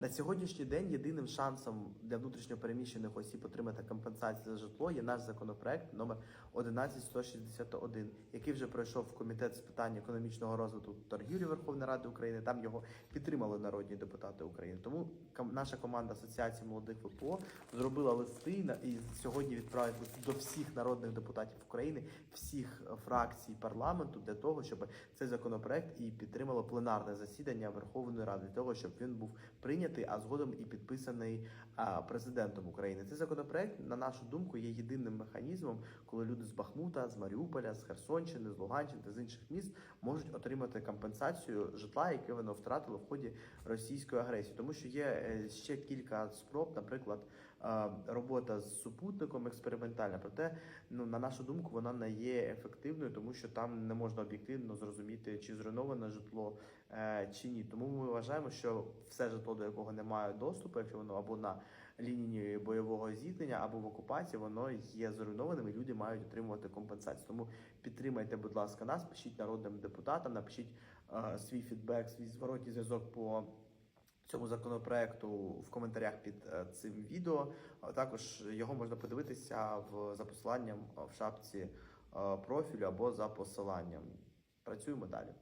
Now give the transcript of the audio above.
На сьогоднішній день єдиним шансом для внутрішньопереміщених осіб отримати компенсацію за житло є наш законопроект номер 11161, який вже пройшов в комітет з питань економічного розвитку торгівлі Верховної Ради України. Там його підтримали народні депутати України. Тому наша команда Асоціації молодих ВПО зробила листи і сьогодні відправить до всіх народних депутатів України, всіх е, фракцій парламенту для того, щоб цей законопроект і підтримало пленарне засідання Верховної Ради для того, щоб він був прийнятий, а згодом і підписаний президентом України. Цей законопроект, на нашу думку, є єдиним механізмом, коли люди з Бахмута, з Маріуполя, з Херсонщини, з Луганщини та з інших міст можуть отримати компенсацію житла, яке воно втратило в ході російської агресії, тому що є е, ще кілька спроб, наприклад, робота з супутником експериментальна. Проте, ну на нашу думку, вона не є ефективною, тому що там не можна об'єктивно зрозуміти, чи зруйноване житло е, чи ні. Тому ми вважаємо, що все житло, до якого немає доступу, якщо воно або на лінії бойового зіткнення, або в окупації, воно є зруйнованим, і люди мають отримувати компенсацію. Тому підтримайте, будь ласка, нас, пишіть народним депутатам, напишіть е, свій фідбек, свій зворотній зв'язок по. Цьому законопроекту в коментарях під е, цим відео. Також його можна подивитися в за посиланням в шапці е, профілю або за посиланням. Працюємо далі.